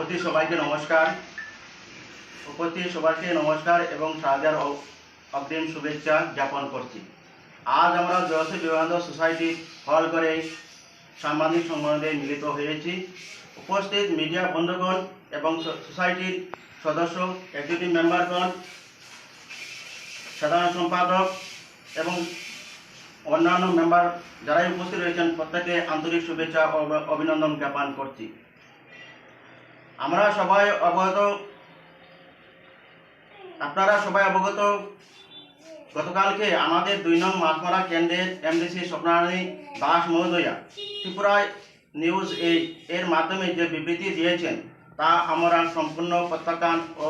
উপস্থিত সবাইকে নমস্কার। উপস্থিত সবাইকে নমস্কার এবং অ- অগ্রিম শুভেচ্ছা জ্ঞাপন করছি। আজ আমরা জয়শ্রী বিবেকানন্দ সোসাইটি হল করে সাংবাদিক সম্বন্ধে মিলিত হয়েছি। উপস্থিত মিডিয়া বন্ধুগণ এবং সোসাইটির সদস্য এক্সিকিউটিভ মেম্বারগণ সাধারণ সম্পাদক এবং অন্যান্য মেম্বার যারাই উপস্থিত রয়েছেন, প্রত্যেকে আন্তরিক শুভেচ্ছা অভিনন্দন জ্ঞাপন করছি। আমরা সবাই অবগত, আপনারা সবাই অবগত। গতকালকে আমাদের দুই নং মাঠমারা কেন্দ্রের এমডিসি স্বপ্নারানী দাস মহোদয়া ত্রিপুরায় নিউজ এই এর মাধ্যমে যে বিবৃতি দিয়েছেন, তা আমরা সম্পূর্ণ প্রত্যাখ্যান ও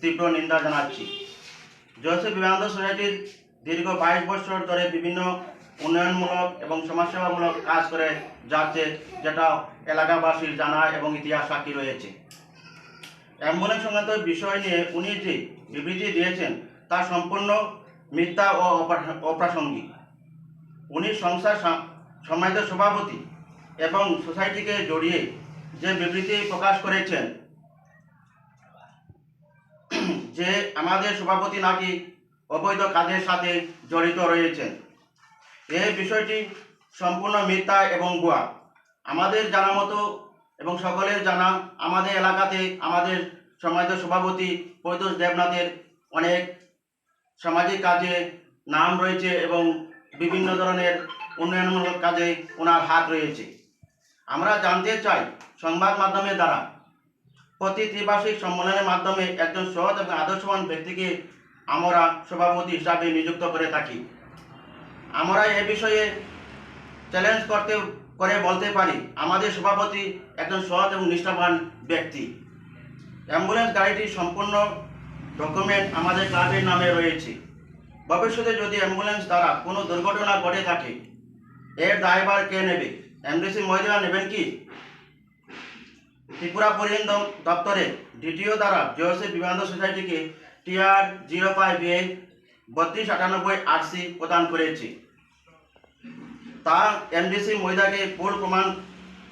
তীব্র নিন্দা জানাচ্ছি। জয়শ্রী বিবেকানন্দ সোসাইটির দীর্ঘ বাইশ বছর ধরে বিভিন্ন উন্নয়নমূলক এবং সমাজসেবামূলক কাজ করে যাচ্ছে, যেটা এলাকাবাসীর জানা এবং ইতিহাস সাক্ষী রয়েছে। অ্যাম্বুলেন্স সংক্রান্ত বিষয় নিয়ে উনি যে বিবৃতি দিয়েছেন, তা সম্পূর্ণ মিথ্যা ও অপ্রাসঙ্গিক। উনি সংস্থার সা- সম্মানিত সভাপতি এবং সোসাইটিকে জড়িয়ে যে বিবৃতি প্রকাশ করেছেন, যে আমাদের সভাপতি নাকি অবৈধ কাজের সাথে জড়িত রয়েছেন এই বিষয়টি সম্পূর্ণ মিথ্যা এবং ভুয়া। আমাদের জানা মতো এবং সকলের জানা আমাদের এলাকাতে আমাদের সমাজ সভাপতি পৈতোষ দেবনাথের অনেক সামাজিক কাজে নাম রয়েছে এবং বিভিন্ন ধরনের উন্নয়নমূলক কাজে ওনার হাত রয়েছে। আমরা জানতে চাই, সংবাদ মাধ্যমের দ্বারা প্রতি ত্রিবার্ষিক সম্মেলনের মাধ্যমে একজন সৎ এবং আদর্শবান ব্যক্তিকে আমরা সভাপতি হিসাবে নিযুক্ত করে থাকি। আমরা এ বিষয়ে চ্যালেঞ্জ করতে করে বলতে পারি, আমাদের সভাপতি একজন সৎ এবং নিষ্ঠাবান ব্যক্তি। অ্যাম্বুলেন্স গাড়িটি সম্পূর্ণ ডকুমেন্ট আমাদের ক্লাবের নামে রয়েছে। ভবিষ্যতে যদি অ্যাম্বুলেন্স দ্বারা কোনো দুর্ঘটনা ঘটে থাকে, এর দায়ভার কে নেবে? এমডিসি মহিলা নেবেন কি? ত্রিপুরা পরিবহন দপ্তরে ডিটিও দ্বারা জয়শ্রী বিমান সোসাইটিকে টিআর জিরো ফাইভ এ বত্রিশ আটানব্বই আরসি প্রদান করেছে। তা এমডিসি মহিলাকে ভুল প্রমাণ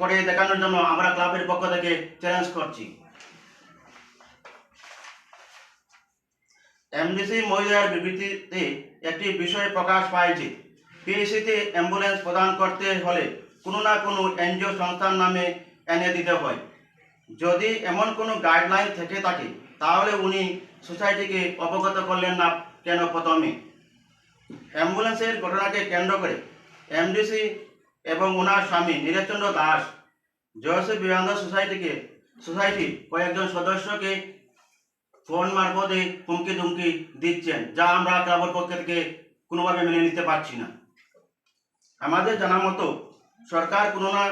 করে দেখানোর জন্য আমরা ক্লাবের পক্ষ থেকে চ্যালেঞ্জ করছি। এমডিসি মহিলার বিবৃতিতে একটি বিষয় প্রকাশ পায় যে পিএসসিতে অ্যাম্বুলেন্স প্রদান করতে হলে কোনো না কোনো এনজিও সংস্থার নামে এনে দিতে হয়। যদি এমন কোনো গাইডলাইন থেকে থাকে, তাহলে উনি সোসাইটিকে অবগত করলেন না কেন প্রথমে? অ্যাম্বুলেন্সের ঘটনাকে কেন্দ্র করে এমডিসি এবং ওনার স্বামী নীরজচন্দ্র দাস। জয়শ্রী বিবেকানন্দ সোসাইটিকে সোসাইটি কয়েকজন সদস্যকে ফোন মারফতে হুমকি ধুমকি দিচ্ছেন, যা আমরা ক্লাবের পক্ষ থেকে কোনোভাবে মেনে নিতে পারছি না। আমাদের জানা মতো সরকার কোনো না